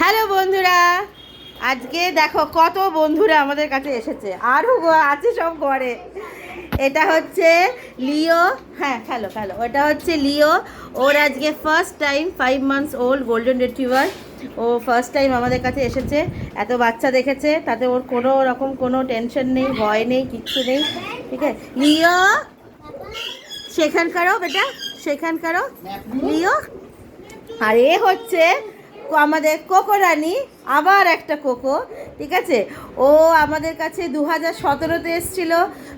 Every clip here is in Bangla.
হ্যালো বন্ধুরা, আজকে দেখো কত বন্ধুরা আমাদের কাছে এসেছে। আরও আছে সব ঘরে। এটা হচ্ছে লিও হ্যাঁ খেলো খেলো। ওটা হচ্ছে লিও। ওর আজকে first time five months old golden retriever ও ফার্স্ট টাইম আমাদের কাছে এসেছে। এত বাচ্চা দেখেছে, তাতে ওর কোনো রকম কোনো টেনশন নেই, ভয় নেই, কিচ্ছু নেই। ঠিক আছে? লিও, সেখানকারও, বেটা, সেখানকারও। লিও। আর এ হচ্ছে আমাদের কোকো রানী, আবার একটা কোকো, ঠিক আছে? ও আমাদের কাছে দু হাজার সতেরোতে এসেছিল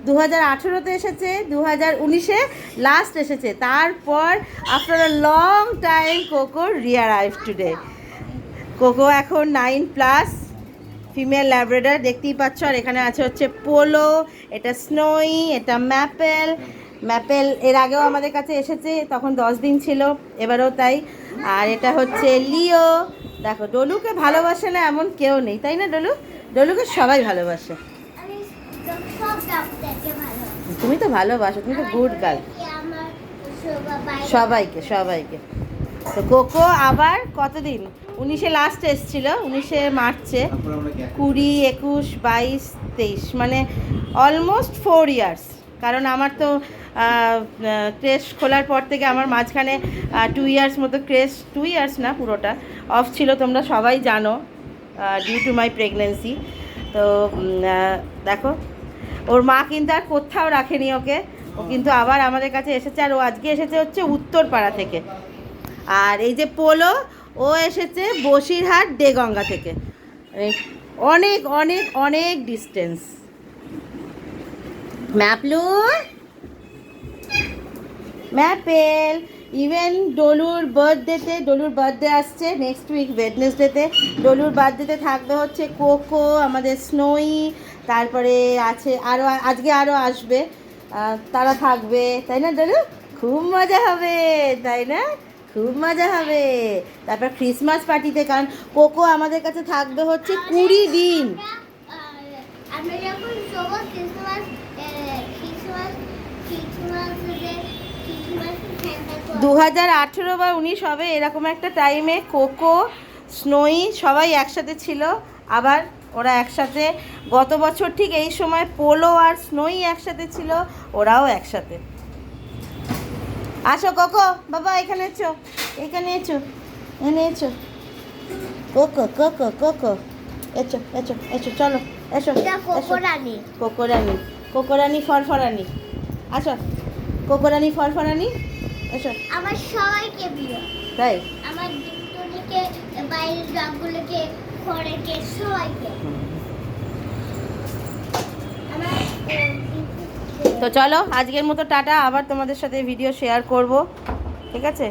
দু হাজার আঠেরোতে এসেছে দু হাজার উনিশে লাস্ট এসেছে। তারপর after a long time Coco rear I've today Coco এখন নাইন প্লাস ফিমেল ল্যাব্রেডার দেখতেই পাচ্ছ। আর এখানে আছে হচ্ছে পোলো এটা স্নোই এটা ম্যাপেল ম্যাপেল এর আগেও আমাদের কাছে এসেছে তখন দশ দিন ছিল এবারও তাই। আর এটা হচ্ছে লিও। দেখো ডলুকে ভালোবাসে না এমন কেউ নেই তাই না ডলু? ডলুকে সবাই ভালোবাসে। তুমি তো ভালোবাসো তুমি তো গুড গার্ল। সবাইকে সবাইকে। তো কোকো আবার কতদিন? উনিশে লাস্ট এসছিল উনিশে মার্চে। কুড়ি একুশ বাইশ তেইশ মানে অলমোস্ট ফোর ইয়ার্স কারণ আমার তো ক্রেশ খোলার পর থেকে আমার মাঝখানে টু ইয়ার্স মতো ক্রেশ টু ইয়ার্স না পুরোটা অফ ছিল, তোমরা সবাই জানো ডিউ টু মাই প্রেগনেন্সি তো দেখো, ওর মা কিন্তু আর কোথাও রাখেনি ওকে, ও কিন্তু আবার আমাদের কাছে এসেছে, আর ও আজকে এসেছে হচ্ছে উত্তরপাড়া থেকে। আর এই যে পোলো, ও এসেছে বসিরহাট দেগঙ্গা থেকে। অনেক অনেক অনেক ডিস্টেন্স ম্যাপলুর ম্যাপেল ইভেন ডলুর বার্থডেতে ডলুর বার্থডে আসছে নেক্সট উইক ওয়েডনেসডেতে ডলুর বার্থডেতে থাকবে হচ্ছে কোকো আমাদের স্নোই তারপরে আছে আরও আজকে আরও আসবে। তারা থাকবে, তাই না ডলু? খুব মজা হবে, তাই না? খুব মজা হবে। তারপর ক্রিসমাস পার্টিতে কারণ কোকো আমাদের কাছে থাকবে হচ্ছে কুড়ি দিন। আমরা যখন সব ক্রিসমাস ক্রিসমাস ক্রিসমাস দু হাজার আঠেরো বা উনিশ হবে এরকম একটা টাইমে কোকো, স্নোই সবাই একসাথে ছিল। আবার ওরা একসাথে, গত বছর ঠিক এই সময় পোলো আর স্নোই একসাথে ছিল, ওরাও একসাথে। আসো কোকো, বাবা এখানে এসো এখানে এসো এখানে এসো। কোকো কোকো কোকো, এসো এসো এসো, চলো। এসো কোকোরানি। কোকোরানি। কোকোরানি ফরফরানি। আসো। কোকোরানি ফরফরানি। এসো। আমার সবাইকে প্রিয়। তাই? আমার দুটোকে বাইরের ডগগুলোকে ঘরেকে সবাইকে। তো চলো আজকের মতো টাটা। আবার তোমাদের সাথে ভিডিও শেয়ার করব। ঠিক আছে?